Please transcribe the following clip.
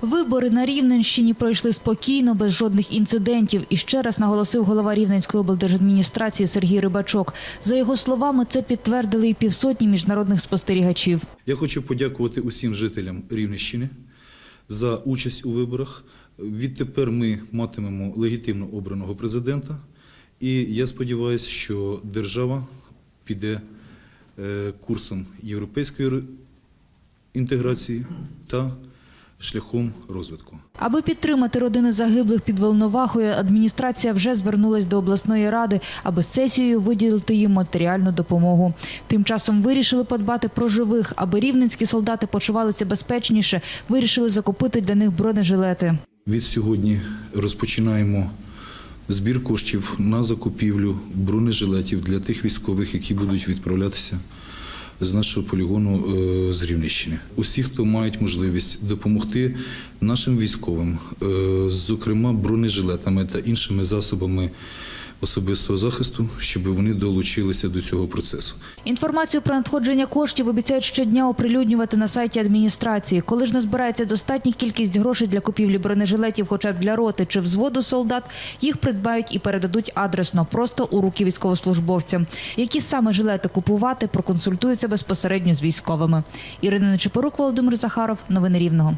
Вибори на Рівненщині пройшли спокійно, без жодних інцидентів. І ще раз наголосив голова Рівненської облдержадміністрації Сергій Рибачок. За його словами, це підтвердили і півсотні міжнародних спостерігачів. Я хочу подякувати усім жителям Рівненщини за участь у виборах. Відтепер ми матимемо легітимно обраного президента, і я сподіваюся, що держава піде е, курсом європейської інтеграції та шляхом розвитку. Аби підтримати родини загиблих під Волновахою, адміністрація вже звернулась до обласної ради, аби сесією виділити їм матеріальну допомогу. Тим часом вирішили подбати про живих, аби рівненські солдати почувалися безпечніше, вирішили закупити для них бронежилети. Від сьогодні розпочинаємо збір коштів на закупівлю бронежилетів для тих військових, які будуть відправлятися з нашого полігону е, з Рівненщини. Усі, хто мають можливість допомогти нашим військовим, е, зокрема бронежилетами та іншими засобами особистого захисту, щоб вони долучилися до цього процесу. Інформацію про надходження коштів обіцяють щодня оприлюднювати на сайті адміністрації. Коли ж назбирається достатня кількість грошей для купівлі бронежилетів, хоча б для роти чи взводу солдат, їх придбають і передадуть адресно, просто у руки військовослужбовцям. Які саме жилети купувати, проконсультуються безпосередньо з військовими. Ірина Нечипорук, Володимир Захаров. Новини Рівного.